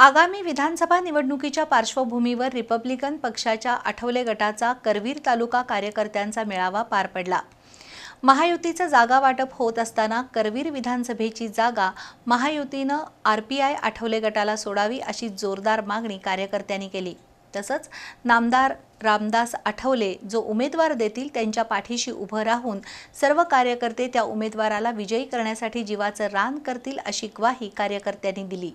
आगामी विधानसभा निवडणुकीच्या पार्श्वभूमीवर रिपब्लिकन पक्षाच्या आठवले गटाचा करवीर तालुका कार्यकर्त्यांचा मेळावा पार पडला. महायुतीचं जागा वाटप होत असताना करवीर विधानसभेची जागा महायुतीनं आर पी आय आठवले गटाला सोडावी अशी जोरदार मागणी कार्यकर्त्यांनी केली. तसंच नामदार रामदास आठवले जो उमेदवार देतील त्यांच्या पाठीशी उभं राहून सर्व कार्यकर्ते त्या उमेदवाराला विजयी करण्यासाठी जीवाचं रान करतील अशी ग्वाही कार्यकर्त्यांनी दिली.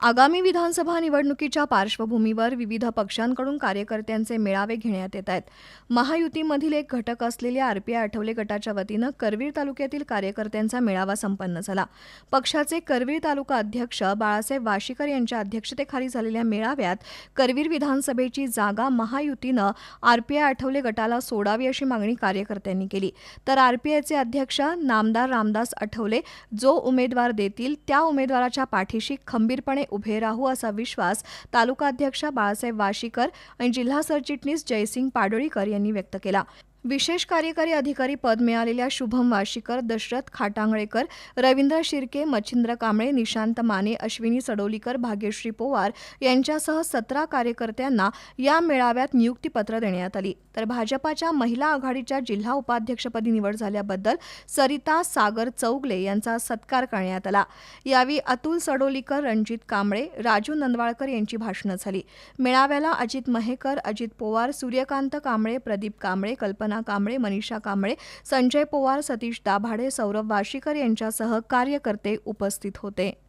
आगामी विधानसभा निवडणुकीच्या पार्श्वभूमीवर विविध पक्षांकडून कार्यकर्त्यांचे मेळावे घेण्यात येत आहेत. महायुतीमधील एक घटक असलेल्या आरपीआय आठवले गटाच्या वतीनं करवीर तालुक्यातील कार्यकर्त्यांचा मेळावा संपन्न झाला. पक्षाचे करवीर तालुका अध्यक्ष बाळासाहेब वाशीकर यांच्या अध्यक्षतेखाली झालेल्या मेळाव्यात करवीर विधानसभेची जागा महायुतीनं आरपीआय आठवले गटाला सोडावी अशी मागणी कार्यकर्त्यांनी केली. तर आरपीआयचे अध्यक्ष नामदार रामदास आठवले जो उमेदवार देतील त्या उमेदवाराच्या पाठीशी खंबीरपणे उभे राहू असा विश्वास तालुकाध्यक्ष बाळासाहेब वाशीकर आणि जिल्हा सरचिटणीस जयसिंग पाडोळीकर यांनी व्यक्त केला. विशेष कार्यकारी अधिकारी पद मिळालेल्या शुभम वाशीकर दशरथ खाटांगळेकर रवींद्र शिर्के मच्छिंद्र कांबळे निशांत माने अश्विनी सडोलीकर भाग्यश्री पोवार यांच्यासह सतरा कार्यकर्त्यांना या मेळाव्यात नियुक्तीपत्र देण्यात आली. तर भाजपाच्या महिला आघाडीच्या जिल्हा उपाध्यक्षपदी निवड झाल्याबद्दल सरिता सागर चौगले यांचा सत्कार करण्यात आला. यावेळी अतुल सडोलीकर रणजित कांबळे राजू नंदवाळकर यांची भाषणं झाली. मेळाव्याला अजित महेकर अजित पोवार सूर्यकांत कांबळे प्रदीप कांबळे कल्पना कल्पना कांबळे मनीषा कांबळे संजय पोवार सतीश दाभाडे सौरभ वाशीकर यांच्यासह कार्यकर्ते उपस्थित होते.